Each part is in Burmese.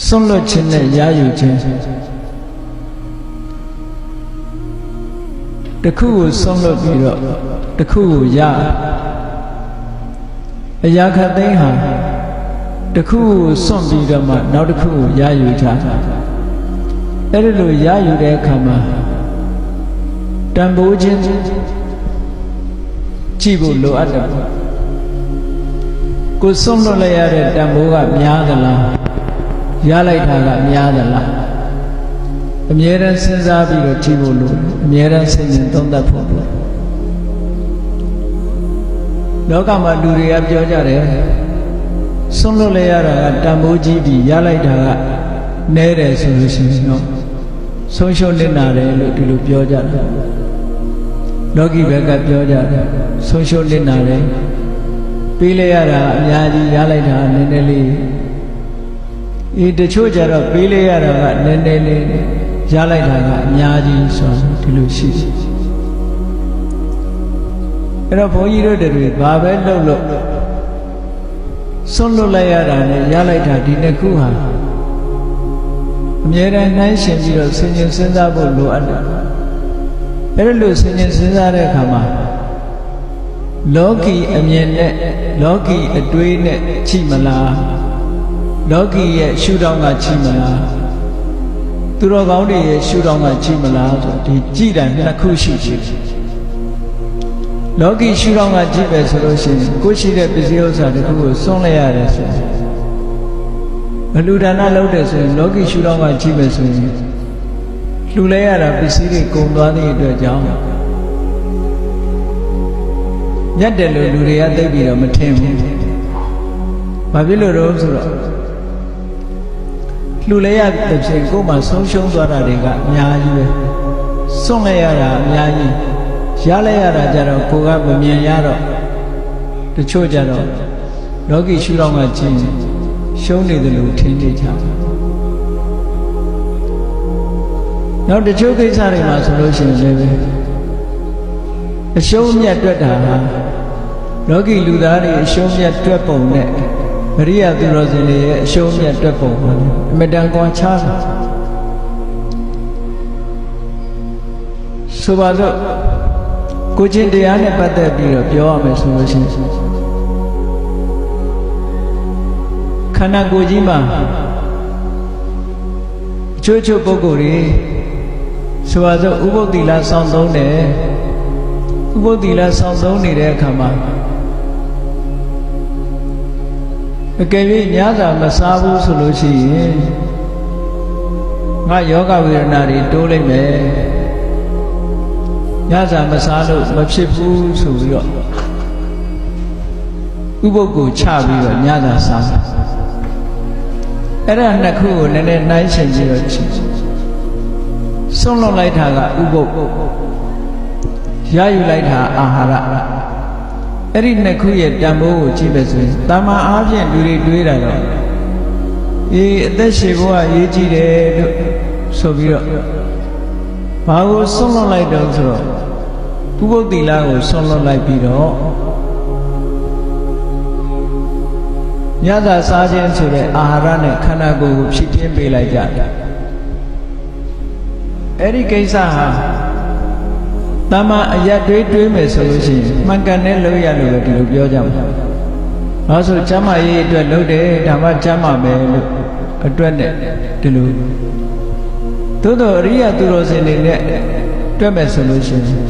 စွန့်လွတ်ခြင်းနဲ့ရယူခြင်းတစ်ခုကိုစွန့်လွတ်ပြီးတော့တစ်ခုကိုရအရာခတ်သိမ်းဟာတစ်ခုကိုစွန့်ပြီးတော့မှနောက်တစ်ခုကိုရယူကြအဲ့ဒီလိုရယူတဲ့အခါမှာတန်ဖိုးခြင်းကြည့်ဖို့လိုအပ်တယ်ပေါ့ကိုစွန့်လွတ်လိုက်ရတဲ့တန်ဖိုးကများသလား ရလိုက်တာကများသလားအမြဲတမ်းစဉ်းစားပြီးတော့ကြည့်ဖို့လိုတယ်အမြဲတမ်းစိတ်နဲ့သုံးသပ်ဖို့လိုတယ်လောကမှာလူတွေကပြောကြတယ်စွန့်လွတ်လိုက်ရတာကတန်ဖိုးကြီးပြီးရလိုက်တာကနည်းတယ်ဆိုလို့ရှိရင်တော့ဆုံးရှုံးနေတာတယ်လို့ဒီလိုပြောကြတယ်လောကီဘက်ကပြောကြတယ်ဆုံးရှုံးနေတာတယ်ပေးလိုက်ရတာအများကြီးရလိုက်တာနည်းနည်းလေး အေးတချို့ကြတော့ပေးလိုက်ရတာကနည်းနည်းလေးရလိုက်တာကအများကြီးဆိုဒီလိုရှိတယ်အဲ့တော့ဘုန်းကြီးတို့တွေဘာပဲလုပ်လို့စွန့်လွတ်လိုက်ရတာနဲ့ရလိုက်တာဒီနှစ်ခုဟာအမြဲတမ်းနှိုင်းရှင်ပြီးတော့ဆင်ញင်စဉ်းစားဖို့လိုအပ်တယ်အဲ့ဒါလို့ဆင်ញင်စဉ်းစားတဲ့အခါမှာလောကီအမြင်နဲ့လောကီအတွေးနဲ့ချိမလား လောကီရဲ့ရှုထောင့်ကချိမလားသူတော်ကောင်းတွေရဲ့ရှုထောင့်ကချိမလားဆိုဒီကြည်တယ်နှစ်ခုရှိရှိလောကီရှုထောင့်ကကြည့်ပဲဆိုလို့ရှိရင်ကိုရှိတဲ့ပစ္စည်းဥစ္စာတစ်ခုကိုစွန့်လိုက်ရတယ်ဆိုရင်ဘလူဒါနလုပ်တယ်ဆိုရင်လောကီရှုထောင့်ကကြည့်ပဲဆိုရင်လှူလဲရတာပစ္စည်းတွေကုန်သွားသည့်အတွက်ကြောင့်ညက်တယ်လို့လူတွေကသိပြီးတော့မထင်ဘူး။ဘာဖြစ်လို့တော့ဆိုတော့ လှူလဲရတဲ့ချိန်ကိုယ်မှဆုံးရှုံးသွားတာတွေကအများကြီးပဲ။စွန့်လဲရတာအများကြီးရလဲရတာကြတော့ကိုယ်ကမမြင်ရတော့တချို့ကြတော့လောကီရှုထောင့်ကကြည့်ရင်ရှုံးနေတယ်လို့ထင်နေကြတယ်။နောက်တချို့ကိစ္စတွေမှာဆိုလို့ရှိရင်လည်းအရှုံးမြတ်တွက်တာဟာလောကီလူသားတွေအရှုံးမြတ်တွက်ပုံနဲ့ အရိယသူတော်စင်တွေရဲ့အရှုံးမြတ်တွက်ပုံဟာအမတန်ကွာခြားတယ်ဆိုပါတော့ကိုချင်းတရားနဲ့ပတ်သက်ပြီးတော့ပြောရမယ်ဆိုလို့ရှိရင်ခန္ဓာကိုယ်ကြီးမှာအချို့ချို့ပုဂ္ဂိုလ်တွေဆိုပါစို့ဥပုသ္တိလစောင့်သုံးတယ်ဥပုသ္တိလစောင့်သုံးနေတဲ့အခါမှာ အကယ်၍ညစာမစားဘူးဆိုလို့ရှိရင်ငါယောဂဝေဒနာတွေတိုးလိုက်မယ်ညစာမစားလို့မဖြစ်ဘူးဆိုပြီးတော့ဥပုပ်ကိုချပြီးတော့ညစာစားအဲ့ဒါနှစ်ခုကိုနည်းနည်းနှိုင်းရှင်ပြီးတော့ကြည့်ဆုံးလွတ်လိုက်တာကဥပုပ်ရယူလိုက်တာအာဟာရ အဲ့ဒီနှစ်ခုရဲ့တန်ဖိုးကိုကြည့်ပဲဆိုရင်တာမန်အားဖြင့်လူတွေတွေးတာတော့အေးအသက်ရှည်ဖို့ကရေးကြည့်တယ်လို့ဆိုပြီးတော့ဘာကိုဆုံးလွတ်လိုက်တော့ဆိုတော့ဥပုပ်တိလာကိုဆုံးလွတ်လိုက်ပြီးတော့ညသာစားခြင်းဆိုတဲ့အာဟာရနဲ့ခန္ဓာကိုယ်ကိုဖြစ်ပြင်းပေးလိုက်ကြတယ်အဲ့ဒီကိစ္စဟာ တမန်အရက်တွေးတွေးမယ်ဆိုလို့ရှိရင်မှန်ကန်တဲ့လို့ရလို့ပဲဒီလိုပြောကြမှာ။ဘာလို့ကျမ်းမာရေးအတွက်လုပ်တယ်ဒါမှကျမ်းမာမယ်လို့အတွက်နဲ့ဒီလိုသို့တော့အရိယသူတော်စင်တွေနဲ့တွက်မယ်ဆိုလို့ရှိရင်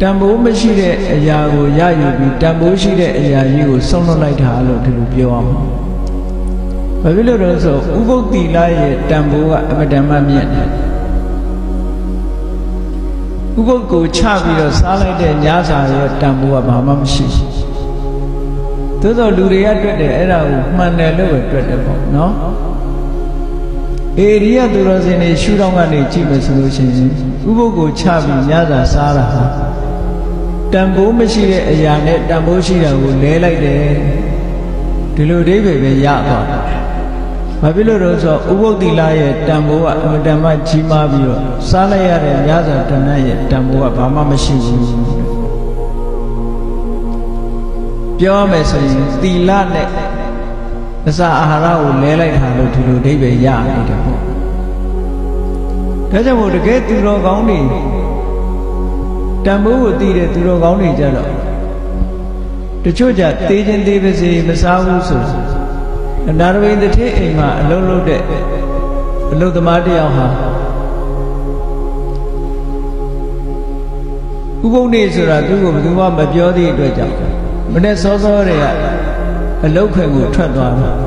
တန်ဖိုးမရှိတဲ့အရာကိုရယူပြီးတန်ဖိုးရှိတဲ့အရာကြီးကိုဆုံးလွတ်လိုက်တာလို့ဒီလိုပြောအောင်။ဘာဖြစ်လို့လဲဆိုဥပုပ်တိလရဲ့တန်ဖိုးကအမတန်မှမြင့်တယ်။ ဥပုပ်ကိုချပြီးတော့စားလိုက်တဲ့ညစာရဲ့တန်ဖိုးကဘာမှမရှိဘူး။သို့သောလူတွေကတွက်တယ်အဲ့ဒါကိုမှန်တယ်လို့ပဲတွက်တယ်ပေါ့နော်။အေရိယသူတော်စင်တွေရှုထောင့်ကနေကြည့်မယ်ဆိုလို့ရှိရင်ဥပုပ်ကိုချပြီးညစာစားတာဟာတန်ဖိုးမရှိတဲ့အရာနဲ့တန်ဖိုးရှိတာကိုလဲလိုက်တယ်ဒီလိုအိဗေပဲရသွားတယ်။ ဘာဖြစ်လို့လဲဆိုတော့ဥပုပ်တိလရဲ့တန်ဖိုးကအမတန်မှကြီးမားပြီးတော့စားလိုက်ရတဲ့ညစာတဏ္ဍရဲ့တန်ဖိုးကဘာမှမရှိဘူး။ပြောရမယ်ဆိုရင်သီလနဲ့အစာအာဟာရကိုလဲလိုက်တာလို့ဒီလိုအဓိပ္ပာယ်ရနေတယ်ပေါ့ဒါကြောင့်မို့တကယ်သူတော်ကောင်းတွေတန်ဖိုးကိုသိတဲ့သူတော်ကောင်းတွေကြတော့တချို့ကြသေးခြင်းသေးပါစေမစားဘူးဆိုအ နာရဝိန်တစ်ထည့်အိမ်မှာအလုံးလုံးတဲ့အလုသမားတစ်ယောက်ဟာဥပုံနေဆိုတာသူ့ကိုဘယ်သူမှမပြောသည့်အတွက်ကြောင့်မနေ့စောစောတွေကအလုတ်ခွင်ကိုထွက်သွားတာ